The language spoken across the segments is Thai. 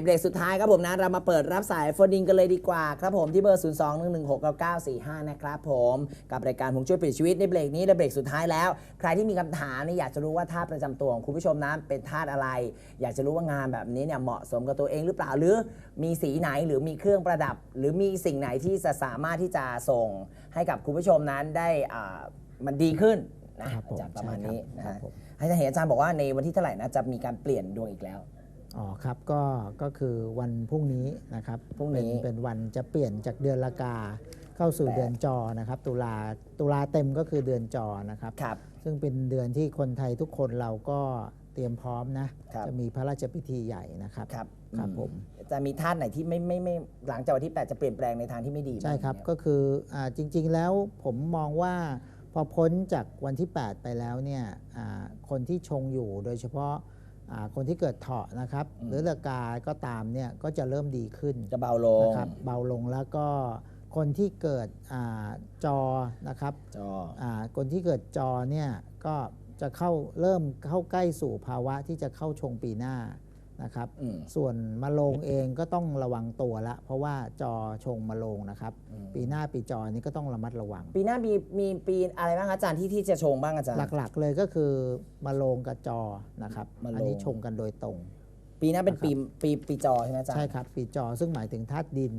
เบรกสุดท้ายครับผมนะ เรามาเปิดรับสายโฟนดิงกันเลยดีกว่าครับผมที่เบอร์ 0 2 1 1 6 9 9 4 5 นะครับผมกับรายการผมช่วยเปลี่ยนชีวิตในเบรกนี้และเบรกสุดท้ายแล้ว ใครที่มีคำถามเนี่ยอยากจะรู้ว่าท่าประจำตัวของคุณผู้ชมนั้นเป็นท่าอะไร อยากจะรู้ว่างานแบบนี้เนี่ยเหมาะสมกับตัวเองหรือเปล่าหรือ มีสีไหนหรือมีเครื่องประดับ หรือมีสิ่งไหนที่จะสามารถที่จะส่งให้กับคุณผู้ชมนั้นได้อ่ามันดีขึ้นนะครับผมอาจารย์ประมาณนี้นะใช่ฮะครับผมให้ท่านเห็นอาจารย์บอกว่าในวันที่เท่าไหร่นะจะมีการเปลี่ยนดวงอีกแล้ว อ๋อครับก็ก็คือวันพรุ่งนี้นะครับพรุ่งนี้ เป็นเป็นวันจะเปลี่ยนจากเดือนละกา เข้าสู่แปดเดือนจอนะครับ ตุลาตุลาเต็มก็คือเดือนจอนะครับ ครับ ซึ่งเป็นเดือนที่คนไทยทุกคนเราก็เตรียมพร้อมนะครับ จะมีพระราชพิธีใหญ่นะครับ ครับครับอืผมจะมีท่าไหนที่ไม่ไม่ไม่หลังจากวันที่ 8 จะเปลี่ยนแปลงในทางที่ไม่ดีใช่ครับางไหมก็คืออาจริง ๆ แล้วผมมองว่าพอพ้นจากวันที่ 8 ไปแล้วเนี่ยอ่าคนที่ชงอยู่โดยเฉพาะอ่า คนที่เกิดเถาะนะครับ หรือละกาก็ตามเนี่ยก็จะเริ่มดีขึ้นจะเบาลงนะครับเบาลงแล้วก็คนที่เกิดอาจอนะครับจออาคนที่เกิดจอเนี่ยก็จะเข้าเริ่มเข้าใกล้สู่ภาวะที่จะเข้าชงปีหน้า นะครับอืมส่วนมะโรงเองก็ต้องระวังตัวละ เพราะว่าจอชงมะโรงนะครับอืมปีหน้าปีจอนี้ก็ต้องระมัดระวัง ปีหน้ามีมีปีอะไรบ้างคะอาจารย์ที่ที่จะชงบ้างอาจารย์หลักๆ เลยก็คือมะโรงกับจอนะครับมะโรงอันนี้ชงกันโดยตรง ปีหน้าเป็นปีปีปีจอใช่ไหมอาจารย์ใช่ครับปีจอซึ่งหมายถึงธาตุดิน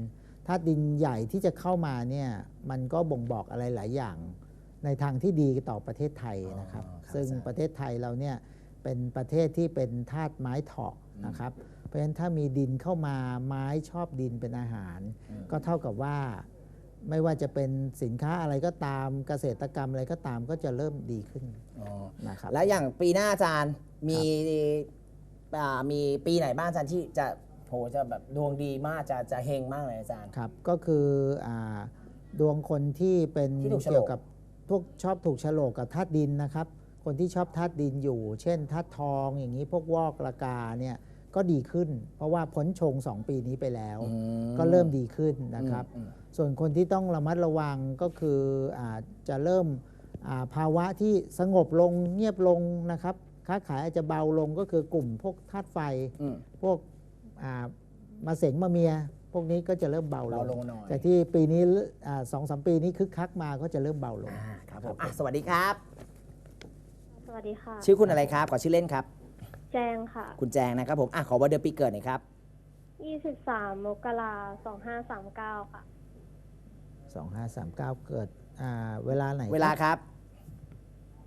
ธาตุดินใหญ่ที่จะเข้ามาเนี่ยมันก็บ่งบอกอะไรหลายอย่าง ในทางที่ดีต่อประเทศไทยนะครับอ๋อครับซึ่งอาจารย์ประเทศไทยเราเนี่ย เป็นประเทศที่เป็นธาตุไม้เถาะนะครับ เพราะฉะนั้นถ้ามีดินเข้ามาไม้ชอบดินเป็นอาหารอืมก็เท่ากับว่าไม่ว่าจะเป็นสินค้าอะไรก็ตามเกษตรกรรมอะไรก็ตามก็จะเริ่มดีขึ้นอ๋อนะครับแล้วอย่างปีหน้าอาจารย์มีอ่ามีปีไหนบ้างอาจารย์ที่จะโหจะแบบดวงดีมากจะจะเฮงมากเลยอาจารย์ครับก็คืออาดวงคนที่เป็นที่ถูกโฉลกเกี่ยวกับพวกชอบถูกโฉลกกับธาตุดินนะครับ คนที่ชอบธาตุดินอยู่ เช่นธาตุทองอย่างนี้พวกวอกละกาเนี่ยก็ดีขึ้น เพราะว่าพ้นชง2ปีนี้ไปแล้วอืมก็เริ่มดีขึ้นนะครับอืมส่วนคนที่ต้องระมัดระวังก็คืออาจะเริ่มอ่าภาวะที่สงบลงเงียบลงนะครับ ค้าขายอาจจะเบาลงก็คือกลุ่มพวกธาตุไฟ อืม พวกอ่ามาเสงมาเมีย พวกนี้ก็จะเริ่มเบาลเบางลงหน่อย แต่ที่ปีนี้อ่าสองสามปีนี้คึกคักมาก็จะเริ่มเบาลง อ่าครับผมอะสวัสดีครับ สวัสดีค่ะ ชื่อคุณอะไรครับขอชื่อเล่นครับ แจงค่ะ คุณแจงนะครับผมอะขอวันเดือนปีเกิดหน่อยครับ23 มกราคม2539 ค่ะ2539เกิดอ่าเวลาไหนเวลาครับ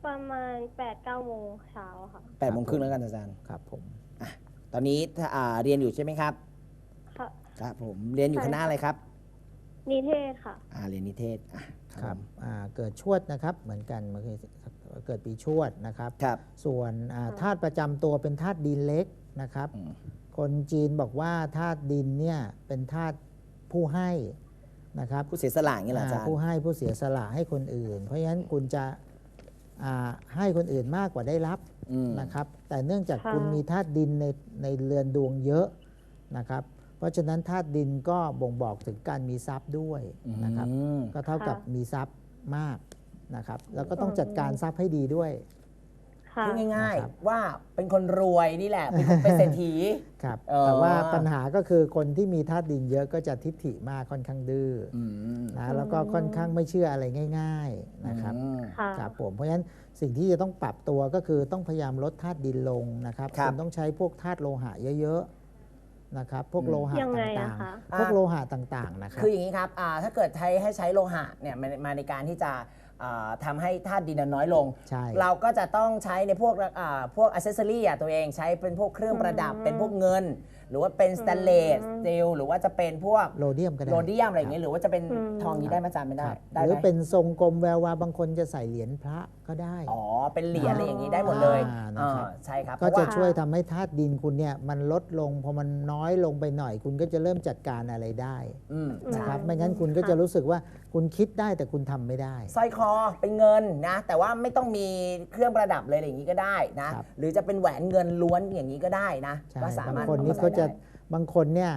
ประมาณ 8-9โมงเช้าค่ะ8ปดโมงครึ่งแล้วกันอาจารย์ ครับผม ตอนนี้ถ้าอ่าเรียนอยู่ใช่ไหมครับ ค่ะ ครับผมเรียนอยู่ใช่คณะค่ะอะไรครับ นิเทศค่ะ อ่าเรียนนิเทศอะครับผมอ่าเกิดชวดนะครับ เหมือนกันมันคือ เกิดปีชวดนะครับ ครับ ส่วนอ่าค่ะธาตุประจำตัวเป็นธาตุดินเล็กนะครับ อืม คนจีนบอกว่าธาตุดินเนี่ยเป็นธาตุผู้ให้นะครับผู้เสียสละอย่างนี้เหรออาจารอ่าย์ ผู้ให้ผู้เสียสละให้คนอื่น เพราะฉะนั้นคุณจะอ่าให้คนอื่นมากกว่าได้รับอืม นะครับ แต่เนื่องจากค่ะ คุณมีธาตุดินในในเรือนดวงเยอะนะครับ เพราะฉะนั้นธาตุดินก็บ่งบอกถึงการมีทรัพย์ด้วยนะครับ อืม ก็เท่ากับค่ะมีทรัพย์มาก นะครับ แล้วก็ต้องจัดการทรัพย์ให้ดีด้วย ค่ะ พูดง่ายนะครับ ๆ ว่าเป็นคนรวยนี่แหละ เป็นคนเป็นเศรษฐี ครับอ๋อแต่ว่าปัญหาก็คือคนที่มีธาตุดินเยอะก็จะทิฏฐิมากค่อนข้างดื้อออืมนะแล้วก็ค่อนข้างไม่เชื่ออะไรง่าย ๆนะครับ อืม ค่ะ ครับผมเพราะฉะนั้นสิ่งที่จะต้องปรับตัวก็คือต้องพยายามลดธาตุดินลงนะครับครับณต้องใช้พวกธาตุโลหะเยอะๆนะครับพวกอืม โลหะยังไงต่าอะงคะ ๆ พวกโลหะต่างๆนะครับ คืออย่างนี้ครับอ่าถ้าเกิดใช้ให้ใช้โลหะเนี่ยมามาในการที่จะอ่า ทำให้ธาตุดินน้อยลง ใช่เราก็จะต้องใช้ในพวกอ่าพวกอ c เซสซอรี่อะตัวเองใช้เป็นพวกเครื่องประดับอืมเป็นพวกเงิน หรือว่าเป็นสแตนเลสอืมสตีลหรือว่าจะเป็นพวกโรเดียมก็ได้ โรเดียมอะไรอย่างเงี้ยหรือว่าจะเป็นอืม ทองนี้ได้ไหมอาจารย์ไม่ได้ครับได้หไหรือมเป็นทรงกลมแวววาวบางคนจะใส่เหรียญพระก็ได้ อ๋อเป็นเหรียญอะไรอย่างนี้ได้หมดเลยอ่านะครับ อ่าใช่ครับก็เพราะจะว่า ช่วยทำให้ธาตุดินคุณเนี่ยมันลดลงพอมันน้อยลงไปหน่อย คุณก็จะเริ่มจัดการอะไรได้อืมอืมนะครับไม่งั้นคุณก็จะรู้สึกว่าคุณคิดได้แต่คุณทำไม่ได้ สร้อยคอเป็นเงินนะ แต่ว่าไม่ต้องมีเครื่องประดับเลยอะไรอย่างนี้ก็ได้นะครับ หรือจะเป็นแหวนเงินล้วนอย่างนี้ก็ได้นะใช่ก็สาบางมารถคนนี่อมเขาใส่จะได้บางคนเนี่ย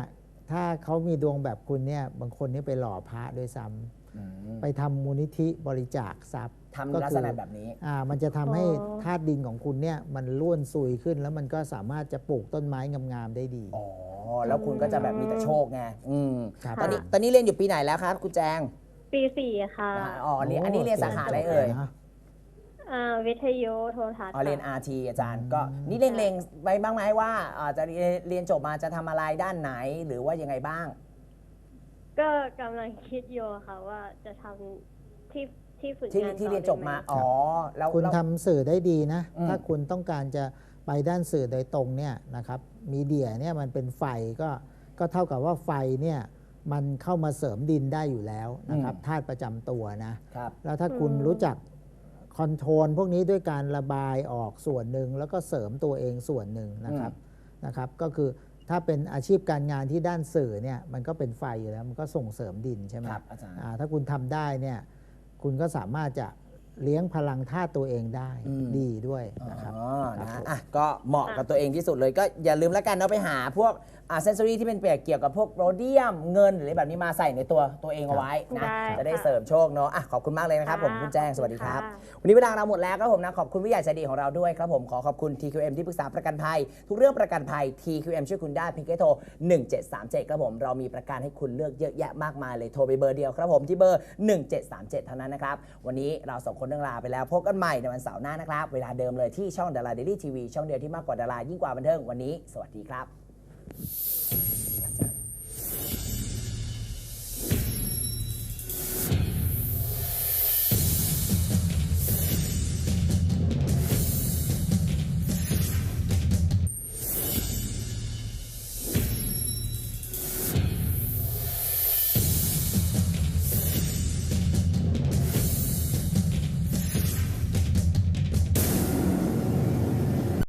ถ้าเขามีดวงแบบคุณเนี่ยบางคนเนี่ยไปหล่อพระด้วยซ้ำอืมไปทำมูลนิธิบริจาคทรัพย์ ทำก็ลักคืษอณะแบบนี้ อ่ามันจะทำให้อ๋อ ธาตุดินของคุณเนี่ยมันล้วนซุยขึ้น แล้วมันก็สามารถจะปลูกต้นไม้งามๆได้ดี อ๋อ แล้วคุณก็จะแบบมีแต่โชคไง อืม ครับ ตอนนี้ ตอนนี้เรียนอยู่ปีไหนแล้วครับคุณแจงปีสี่ค่ะ อ๋ออันนี้อันนี้เรียนสาขาอะไรเอ่ย นะ อ่าวิทยุโทรทัศน์อ๋อเรียน ค่ะ RT อาจารย์ก็นี่เล็งๆไว้บ้างไหมว่าอ่าจะเรียนเรียนจบมาจะทำอะไรด้านไหนหรือว่ายังไงบ้าง ก็กำลังคิดอยู่ค่ะว่าจะทำที่ที่ฝึกที่งานที่ต่อเรียนจบมาได้ไหอ๋อแล้วคุณแล้ว ทำสื่อได้ดีนะ อืม ถ้าคุณต้องการจะไปด้านสื่อโดยตรงเนี่ยนะครับมีเดียเนี่ยมันเป็นไฟก็ก็เท่ากับว่าไฟเนี่ยมันเข้ามาเสริมดินได้อยู่แล้วนะครับธาตุประจำตัวนะ ครับ แล้วถ้าคุณอืมรู้จัก คอนโทรลพวกนี้ด้วยการระบายออกส่วนหนึ่งแล้วก็เสริมตัวเองส่วนหนึ่งนะครับนะครับ ก็คือถ้าเป็นอาชีพการงานที่ด้านสื่อเนี่ยมันก็เป็นไฟอยู่แล้วมันก็ส่งเสริมดินใช่ไหมครับอาจารย์อ่าถ้าคุณทำได้เนี่ยคุณก็สามารถจะ เลี้ยงพลังธาตุตัวเองได้อืม ดีด้วยนะครับอ๋อครันะบผม อะก็เหมาะกับตัวเองที่สุดเลยก็อย่าลืมแล้วกันเนาะไปหาพวกอ่าเซนซอรี่ที่เป็นเกี่ยวกับพวกโรเดียมเงินหรืออะไรแบบนี้มาใส่ในตัวตัวเองเอาไว้นะ ได้จะได้ค่ะ เสริมโชคเนาะอะขอบคุณมากเลยนะครับผมคุณแจ้งสวัสดีครับค่ะวันนี้เวลาเราหมดแล้วครับผมนะขอบคุณผู้ใหญ่ใจดีของเราด้วยครับผมขอขอบคุณ TQM ที่ปรึกษาประกันภัย ทุกเรื่องประกันภัย TQM ช่วยคุณได้เพียงแค่โทร 1737 ครับผมเรามีประกันให้คุณเลือกเยอะแยะมากมายเลยโทรไปเบอร์เดียวครับผมที่เบอร์ 1737 เท่านั้นนะครับ วันนี้เราสองคนต้องลาไปแล้วพบกันใหม่ในวันเสาร์หน้านะครับ เวลาเดิมเลยที่ช่องดาราเดลี่ทีวีช่องเดียวที่มากกว่าดารายิ่งกว่าบันเทิงวันนี้ สวัสดีครับ